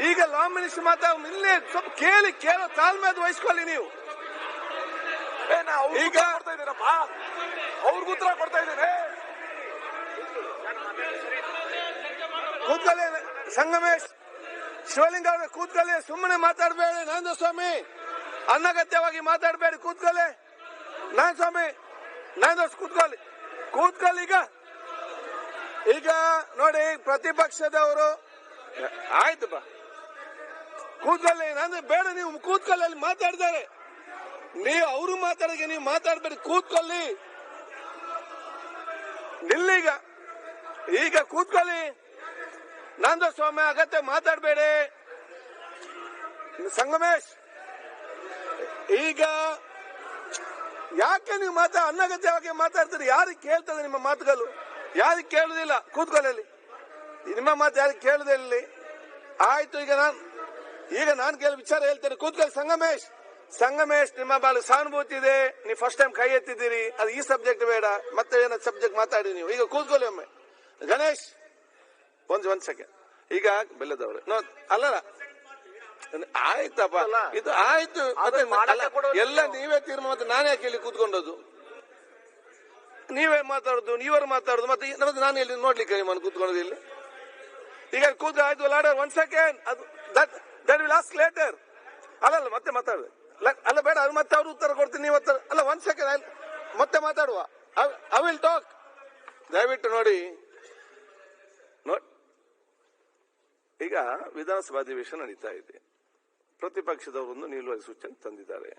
ಈಗ law minister ಮಾತಾಡ ಇಲ್ಲೇ ಸ್ವಲ್ಪ ಕೇಳಿ ಕೇಳೋ ತಾಳ್ಮೆ ಅದು ವಹಿಸ್ಕೊಳ್ಳಿ ನೀವು. ಈಗ- ಉತ್ತರ ಕೊಡ್ತಾ ಇದ್ದೀನಪ್ಪ ಅವ್ರಿಗೆ ಉತ್ತರ ಕೊಡ್ತಾ ಇದ್ದೀನಿ. ಕೂತ್ಕೊಳ್ಳಿ ಸಂಗಮೇಶ್. ಶಿವಲಿಂಗ ಅವ್ರೆ ಕೂತ್ಕೊಳ್ಳಿ ಸುಮ್ಮನೆ ಮಾತಾಡಬೇಡಿ ನಂದ ಸ್ವಾಮಿ ಅನಗತ್ಯವಾಗಿ ಮಾತಾಡಬೇಡಿ ಕೂತ್ಕೊಳ್ಳಿ. ನಾನ್ ಸ್ವಾಮಿ ನಂದ ಕೂತ್ಕೊಳ್ಳಿ. ಕೂತ್ಕೊಳ್ಳಿ ಈಗ. ಈಗ ನೋಡಿ ಪ್ರತಿಪಕ್ಷದವರು ಆಯ್ತು ಬಾ. ಕೂತ್ಕೊಳ್ಳಿ. ನಂದು ಬೇಡ, ನೀವು ಕೂತ್ಕೊಳ್ಳಿ, ಅಲ್ಲಿ ಮಾತಾಡ್ತಾರೆ. ನೀವು ಅವರು ಮಾತಾಡಿಗೆ ನೀವು ಮಾತಾಡ್ಬೇಡಿ, ಕೂತ್ಕೊಳ್ಳಿ. ನಿಲ್ಲೀಗ. ಈಗ ಕೂತ್ಕೊಳ್ಳಿ. ನಂದ ಸ್ವಾಮಿ, ಅಗತ್ಯ ಮಾತಾಡಬೇಡಿ. ಸಂಗಮೇಶ್, ಈಗ ಯಾಕೆ ನೀವು ಮಾತಾ ಅನಗತ್ಯವಾಗಿ ಮಾತಾಡ್ತೀರಿ? ಯಾರಿಗೆ ಕೇಳ್ತದೆ ನಿಮ್ಮ ಮಾತುಗಳು? ಯಾರಿಗೆ ಕೇಳುದಿಲ್ಲ? ಕೂತ್ಕೊಳ್ಳಲ್ಲಿ ನಿಮ್ಮ ಮಾತು ಯಾರಿಗೆ ಕೇಳುದಿಲ್ಲ ಆಯ್ತು, ಈಗ ನಾನು ಈಗ ನಾನು ಕೇಳಿ ವಿಚಾರ ಹೇಳ್ತೇನೆ. ಕೂತ್ಕೊಳ್ಳಿ ಸಂಗಮೇಶ್. ಸಂಗಮೇಶ್ ನಿಮ್ಮ ಬಾಳು ಸಹಾನುಭೂತಿ ಇದೆ. ನೀವು ಫಸ್ಟ್ ಟೈಮ್ ಕೈ ಎತ್ತಿದ್ದೀರಿ. ಅದು ಈ ಸಬ್ಜೆಕ್ಟ್ ಬೇಡ. ಮತ್ತೆ ಏನೋ ಸಬ್ಜೆಕ್ಟ್ ಮಾತಾಡಿ ನೀವು. ಈಗ ಕೂತ್ಕೊಳ್ಳಿ ಒಮ್ಮೆ. ಗಣೇಶ್ ಒಂದ್ ಒಂದ್ ಸೆಕೆಂಡ್ ಈಗ ಬೆಲ್ಲದವ್ರೆ. ನೋ ಅಲ್ಲ ಆಯ್ತಪ್ಪ. ಇದು ಆಯ್ತು. ಎಲ್ಲ ನೀವೇ. ತೀರ್ಮಾನ ಅಂತ ನಾನೇ ಯಾಕೆ ಇಲ್ಲಿ ಕೂತ್ಕೊಂಡದ್ದು. ನೀವೇ ಮಾತಾಡುದು ನೀವರು ಮಾತಾಡುದು ಮತ್ತೆ ನಾನು ಇಲ್ಲಿ ನೋಡ್ಲಿಕ್ಕೆ ನಿಮ್ಮನ್ನು ಕೂತ್ಕೊಂಡದ್ದು ಇಲ್ಲಿ? ಈಗ ಕೂತು ಆಯ್ತು ಲಾಡರ್ ಒನ್ ಸೆಕೆಂಡ್ ಅದು that that will ask later ಅಲ್ಲ ಮತ್ತೆ ಮಾತಾಡ ಅಲ್ಲ, ಬೇಡ, ಅದು ಮತ್ತೆ ಅವ್ರು ಉತ್ತರ ಕೊಡ್ತೀನಿ, ನೀವು ಅಲ್ಲ ಒಂದ್ ಸೆಕೆಂಡ್ ಮತ್ತೆ ಮಾತಾಡುವ. ಐ ವಿಲ್ ಟಾಕ್ ದಯವಿಟ್ಟು ನೋಡಿ. ಈಗ ವಿಧಾನಸಭಾ ಅಧಿವೇಶನ ನಡೀತಾ ಇದೆ. ಪ್ರತಿಪಕ್ಷದವರೊಂದು ನಿಲುವಳಿ ಸೂಚನೆ ತಂದಿದ್ದಾರೆ.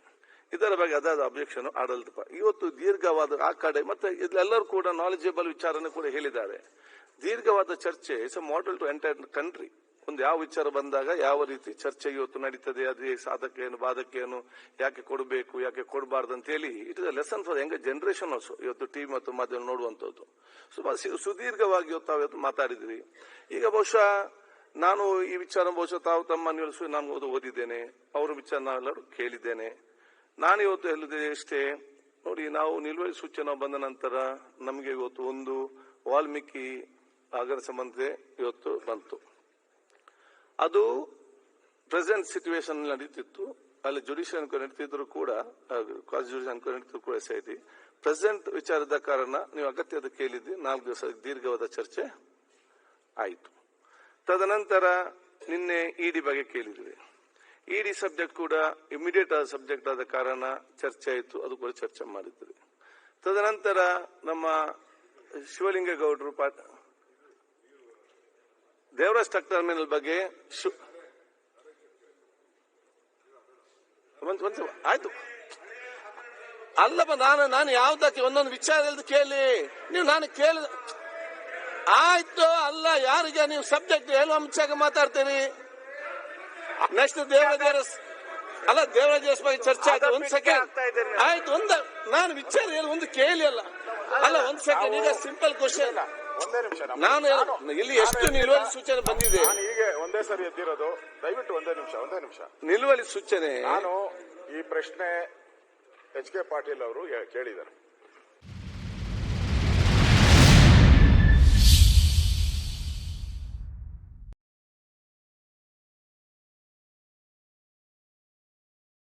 ಇದರ ಬಗ್ಗೆ ಅದಾದ ಅಬ್ಜೆಕ್ಷನ್ ಆಡಳಿತ ಇವತ್ತು ದೀರ್ಘವಾದ ಆ ಕಡೆ ಮತ್ತೆ ಎಲ್ಲರೂ ಕೂಡ ನಾಲೆಜಬಲ್ ವಿಚಾರನೆ ಕೂಡ ಹೇಳಿದ್ದಾರೆ. ದೀರ್ಘವಾದ ಚರ್ಚೆ it's a model to entire country ಒಂದು ಯಾವ ವಿಚಾರ ಬಂದಾಗ ಯಾವ ರೀತಿ ಚರ್ಚೆ ಇವತ್ತು ನಡೀತದೆ, ಅದೇ ಸಾಧಕ ಏನು, ಬಾಧಕ ಏನು, ಯಾಕೆ ಕೊಡಬೇಕು, ಯಾಕೆ ಕೊಡಬಾರ್ದು ಅಂತ ಹೇಳಿ it is lesson for young generation also ಇವತ್ತು ಟಿವಿ ಮತ್ತು ಮಾಧ್ಯಮ ನೋಡುವಂತದ್ದು ಸುಮಾರು ಸುದೀರ್ಘವಾಗಿ ಇವತ್ತು ತಾವು ಇವತ್ತು ಮಾತಾಡಿದ್ರಿ ಈಗ ಬಹುಶಃ ನಾನು ಈ ವಿಚಾರ ಬಹುಶಃ ತಾವು ತಮ್ಮ ನಿಲ್ಲಿಸಿ ನಾನು ಓದು ಓದಿದ್ದೇನೆ. ಅವರ ವಿಚಾರ ನಾವೆಲ್ಲರೂ ಕೇಳಿದ್ದೇನೆ. ನಾನು ಇವತ್ತು ಹೇಳಿದೆ ಅಷ್ಟೇ ನೋಡಿ ನಾವು ನಿಲುವಳಿ ಸೂಚನೆ ಬಂದ ನಂತರ ನಮಗೆ ಇವತ್ತು ಒಂದು ವಾಲ್ಮೀಕಿ ಆಗರ ಸಂಬಂಧ ಇವತ್ತು ಬಂತು. ಅದು ಪ್ರೆಸೆಂಟ್ ಸಿಚುವೇಶನ್ ನಡೀತಿತ್ತು. ಅಲ್ಲಿ ಜುಡಿಷಿಯಲ್ ಎನ್ಕ್ವೈರಿ ನಡೀತಿದ್ರು ಕೂಡ ಕಾಸ್ ಜುಡಿಷಿಯಲ್ ಎನ್ಕ್ವೈರಿ ನಡೀತಿದ್ರು ಕೂಡ ಎಸ್ ಐತಿ ಪ್ರೆಸೆಂಟ್ ವಿಚಾರದ ಕಾರಣ ನೀವು ಅಗತ್ಯದ ಕೇಳಿದ್ರಿ ನಾಲ್ಕು ದಿವಸ ದೀರ್ಘವಾದ ಚರ್ಚೆ ಆಯಿತು. ತದನಂತರ ನಿನ್ನೆ ಇಡಿ ಬಗ್ಗೆ ಕೇಳಿದ್ವಿ. ಇಡಿ ಸಬ್ಜೆಕ್ಟ್ ಕೂಡ ಇಮಿಡಿಯೇಟ್ ಆದ ಸಬ್ಜೆಕ್ಟ್ ಆದ ಕಾರಣ ಚರ್ಚೆ ಆಯಿತು, ಅದು ಕೂಡ ಚರ್ಚೆ ಮಾಡಿದ್ವಿ. ತದನಂತರ ನಮ್ಮ ಶಿವಲಿಂಗೇಗೌಡರು ಪಾಠ ದೇವರಾಜ್ ಸ್ಟಕ್ ಟರ್ಮಿನಲ್ ಬಗ್ಗೆ ಆಯ್ತು. ಅಲ್ಲಪ್ಪ ನಾನು ನಾನು ಯಾವ್ದಕ್ಕೆ ಒಂದೊಂದು ವಿಚಾರ ಇಲ್ದು ಕೇಳಿ. ನೀವು ನಾನು ಕೇಳಿದ ಆಯ್ತು ಅಲ್ಲ ಯಾರಿಗೆ ನೀವು ಸಬ್ಜೆಕ್ಟ್ ಹೇಳುವ ಅಂಶಕ್ಕೆ ಮಾತಾಡ್ತೀರಿ ನೆಕ್ಸ್ಟ್ ದೇವರ ಅಲ್ಲ ದೇವರಾಜ ಬಗ್ಗೆ ಚರ್ಚೆ ಆಯ್ತು ಒಂದ್ ಸೆಕೆಂಡ್ ಆಯ್ತು ಒಂದ ನಾನು ವಿಚಾರ ಹೇಳಿ ಒಂದು ಕೇಳಿ ಅಲ್ಲ. ಅಲ್ಲ ಒಂದ್ ಸೆಕೆಂಡ್ ಈಗ ಸಿಂಪಲ್ ಕ್ವಶನ್ ಒಂದೇ ನಿಮಿಷ ನಾನು ಇಲ್ಲಿ ಎಷ್ಟು ನಿಲುವಳಿ ಸೂಚನೆ ಬಂದಿದೆ? ನಾನು ಹೀಗೆ ಒಂದೇ ಸರಿ ಎದ್ದಿರೋದು ದಯವಿಟ್ಟು ಒಂದೇ ನಿಮಿಷ ಒಂದೇ ನಿಮಿಷ. ನಿಲುವಳಿ ಸೂಚನೆ. ನಾನು ಈ ಪ್ರಶ್ನೆ ಎಚ್ ಕೆ ಪಾಟೀಲ್ ಅವರು ಕೇಳಿದ್ದಾರೆ.